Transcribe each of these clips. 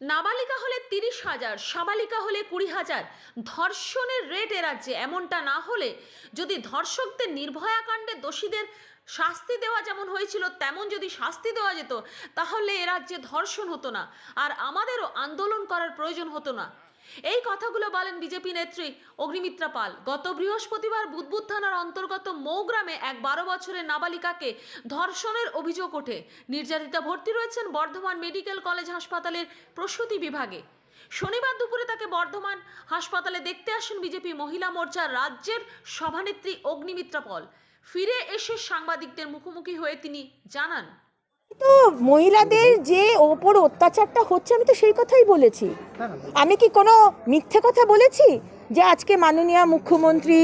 নাবালিকা হলে তিরিশ হাজার, সাবালিকা হলে কুড়ি হাজার। ধর্ষণের রেট এ রাজ্যে এমনটা না হলে যদি ধর্ষকদের নির্ভয়া কাণ্ডে দোষীদের শাস্তি দেওয়া যেমন হয়েছিল, তেমন যদি শাস্তি দেওয়া যেত, তাহলে এ রাজ্যে ধর্ষণ হতো না। আর আমাদেরও আন্দোলন করার প্রয়োজন হতো না। এই কথাগুলো বলেন বিজেপি নেত্রী অগ্নিমিত্রা পাল। গত বৃহস্পতিবার বুদবুদ থানার অন্তর্গত মৌগ্রামে এক বারো বছরের নাবালিকাকে ধর্ষণের অভিযোগ ওঠে। নির্যাতিতা ভর্তি রয়েছেন বর্ধমান মেডিকেল কলেজ হাসপাতালের প্রসূতি বিভাগে। শনিবার দুপুরে তাকে বর্ধমান হাসপাতালে দেখতে আসেন বিজেপি মহিলা মোর্চার রাজ্যের সভানেত্রী অগ্নিমিত্রা পল। ফিরে এসে সাংবাদিকদের মুখোমুখি হয়ে তিনি জানান তো মহিলাদের যে ওপর অত্যাচারটা হচ্ছে, আমি তো সেই কথাই বলেছি। আমি কি কোনো মিথ্যে কথা বলেছি যে আজকে মাননীয় মুখ্যমন্ত্রী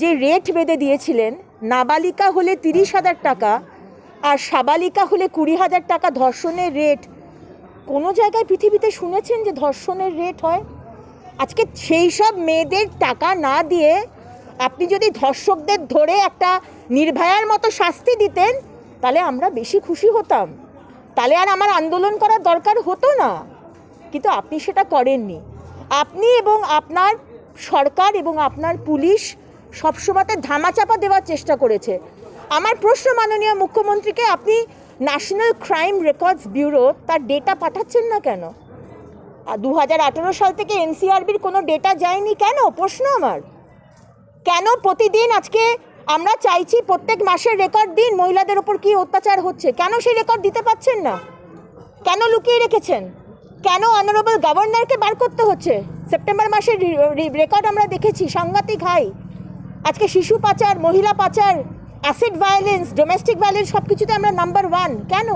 যে রেট বেঁধে দিয়েছিলেন, নাবালিকা হলে তিরিশ হাজার টাকা আর সাবালিকা হলে কুড়ি হাজার টাকা ধর্ষণের রেট কোনো জায়গায় পৃথিবীতে শুনেছেন যে ধর্ষণের রেট হয়? আজকে সেই সব মেয়েদের টাকা না দিয়ে আপনি যদি ধর্ষকদের ধরে একটা নির্ভয়ার মতো শাস্তি দিতেন তাহলে আমরা বেশি খুশি হতাম। তাহলে আর আমার আন্দোলন করার দরকার হতো না। কিন্তু আপনি সেটা করেননি। আপনি এবং আপনার সরকার এবং আপনার পুলিশ সবসময়তে ধামাচাপা দেওয়ার চেষ্টা করেছে। আমার প্রশ্ন মাননীয় মুখ্যমন্ত্রীকে, আপনি ন্যাশনাল ক্রাইম রেকর্ডস ব্যুরো তার ডেটা পাঠাচ্ছেন না কেন? দু হাজার আঠেরো সাল থেকে এনসিআরবির কোনো ডেটা যায়নি কেন? প্রশ্ন আমার। কেন প্রতিদিন আজকে আমরা চাইছি প্রত্যেক মাসের রেকর্ড দিন মহিলাদের ওপর কি অত্যাচার হচ্ছে। কেন সেই রেকর্ড দিতে পাচ্ছেন না? কেন লুকিয়ে রেখেছেন? কেন অনারেবল গভর্নরকে বার করতে হচ্ছে? সেপ্টেম্বর মাসের রেকর্ড আমরা দেখেছি, সাংঘাতিক হাই। আজকে শিশু পাচার, মহিলা পাচার অ্যাসিড ভায়োলেন্স ডোমেস্টিক ভায়োলেন্স সব কিছুতে আমরা নাম্বার ওয়ান কেন?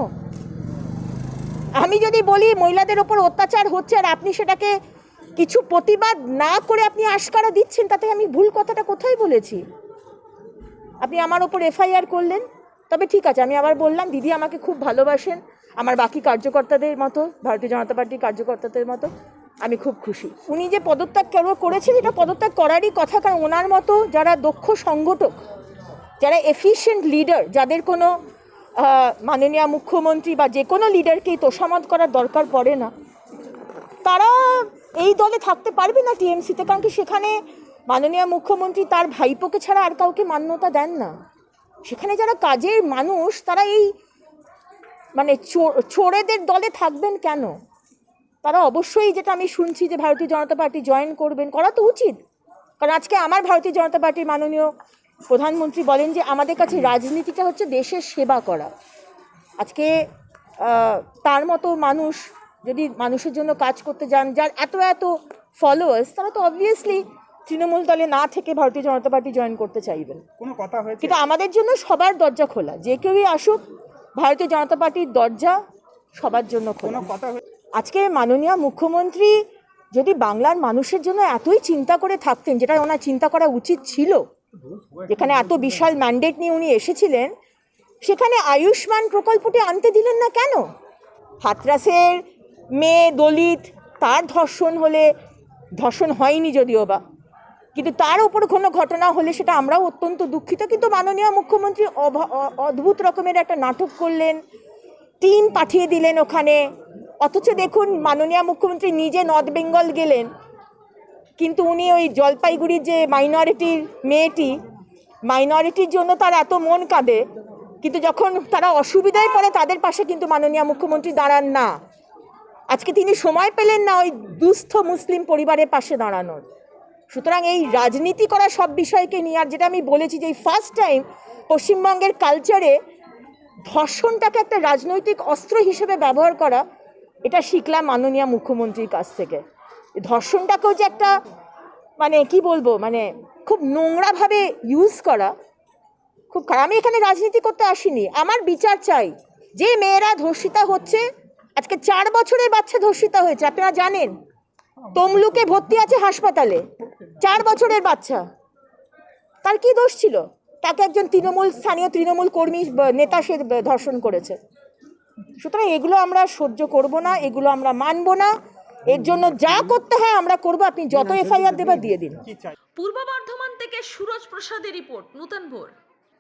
আমি যদি বলি মহিলাদের ওপর অত্যাচার হচ্ছে আর আপনি সেটাকে কিছু প্রতিবাদ না করে আপনি আশকারা দিচ্ছেন, তাতে আমি ভুল কথাটা কোথায় বলেছি? আপনি আমার ওপর এফআইআর করলেন? তবে ঠিক আছে, আমি আবার বললাম, দিদি আমাকে খুব ভালোবাসেন, আমার বাকি কার্যকর্তাদের মতো, ভারতীয় জনতা পার্টির কার্যকর্তাদের মতো, আমি খুব খুশি। উনি যে পদত্যাগ কেন করেছেন, এটা পদত্যাগ করারই কথা, কারণ ওনার মতো যারা দক্ষ সংগঠক, যারা এফিশিয়েন্ট লিডার যাদের কোনো মাননীয় মুখ্যমন্ত্রী বা যে কোনো লিডারকেই তোষামত করার দরকার পড়ে না, তারা এই দলে থাকতে পারবে না টিএমসিতে, কারণ কি সেখানে মাননীয় মুখ্যমন্ত্রী তার ভাইপোকে ছাড়া আর কাউকে মান্যতা দেন না। সেখানে যারা কাজের মানুষ, তারা এই মানে চোরেদের দলে থাকবেন কেন? তারা অবশ্যই যেটা আমি শুনছি যে ভারতীয় জনতা পার্টি জয়েন করবেন, করা তো উচিত। কারণ আজকে আমার ভারতীয় জনতা পার্টির মাননীয় প্রধানমন্ত্রী বলেন যে আমাদের কাছে রাজনীতিটা হচ্ছে দেশের সেবা করা। আজকে তার মতো মানুষ যদি মানুষের জন্য কাজ করতে যান, যার এত এত ফলোয়ার্স তারা তো অবভিয়াসলি তৃণমূল দলে না থেকে ভারতীয় জনতা পার্টি জয়েন করতে চাইবেন। কোনো কথা হয়েছে? কিন্তু আমাদের জন্য সবার দরজা খোলা। যে কেউই আসুক ভারতীয় জনতা পার্টির দরজা সবার জন্য খোলা। কথা আজকে মাননীয় মুখ্যমন্ত্রী যদি বাংলার মানুষের জন্য এতই চিন্তা করে থাকতেন যেটা ওনার চিন্তা করা উচিত ছিল যেখানে এত বিশাল ম্যান্ডেট নিয়ে উনি এসেছিলেন সেখানে আয়ুষ্মান প্রকল্পটি আনতে দিলেন না কেন? হাতরাসের মেয়ে দলিত তার ধর্ষণ হলে ধর্ষণ হয়নি যদিও বা কিন্তু তার ওপর কোনো ঘটনা হলে সেটা আমরাও অত্যন্ত দুঃখিত। কিন্তু মাননীয় মুখ্যমন্ত্রী অদ্ভুত রকমের একটা নাটক করলেন, টিম পাঠিয়ে দিলেন ওখানে। অথচ দেখুন, মাননীয় মুখ্যমন্ত্রী নিজে নর্থ বেঙ্গল গেলেন, কিন্তু উনি ওই জলপাইগুড়ির যে মাইনরিটির মেয়েটি, মাইনরিটির জন্য তার এত মন কাঁদে, কিন্তু যখন তারা অসুবিধায় পড়ে, তাদের পাশে কিন্তু মাননীয় মুখ্যমন্ত্রী দাঁড়ান না। আজকে তিনি সময় পেলেন না ওই দুস্থ মুসলিম পরিবারের পাশে দাঁড়ানোর। সুতরাং এই রাজনীতি করা সব বিষয়কে নিয়ে, আর যেটা আমি বলেছি যে এই ফার্স্ট টাইম পশ্চিমবঙ্গের কালচারে ধর্ষণটাকে একটা রাজনৈতিক অস্ত্র হিসেবে ব্যবহার করা, এটা শিখলাম মাননীয় মুখ্যমন্ত্রীর কাছ থেকে। ধর্ষণটাকেও যে একটা মানে কি বলব মানে খুব নোংরাভাবে ইউজ করা, খুব আমি এখানে রাজনীতি করতে আসিনি। আমার বিচার চাই, যে মেয়েরা ধর্ষিতা হচ্ছে, আজকে চার বছরের বাচ্চা ধর্ষিতা হয়েছে, আপনারা জানেন? তমলুকে ভর্তি আছে হাসপাতালে। চার বছরের বাচ্চা। তার কি দোষ ছিল? তাকে একজন তৃণমূল স্থানীয় তৃণমূল কর্মী নেতা সে ধর্ষণ করেছে। সুতরাং এগুলো আমরা সহ্য করব না এগুলো আমরা মানব না। এর জন্য যা করতে হয় আমরা করব আপনি যত এফআইআর দেবার দিয়ে দিন। চাই? পূর্ব বর্ধমান থেকে সুরজ প্রসাদের রিপোর্ট নূতন ভোর।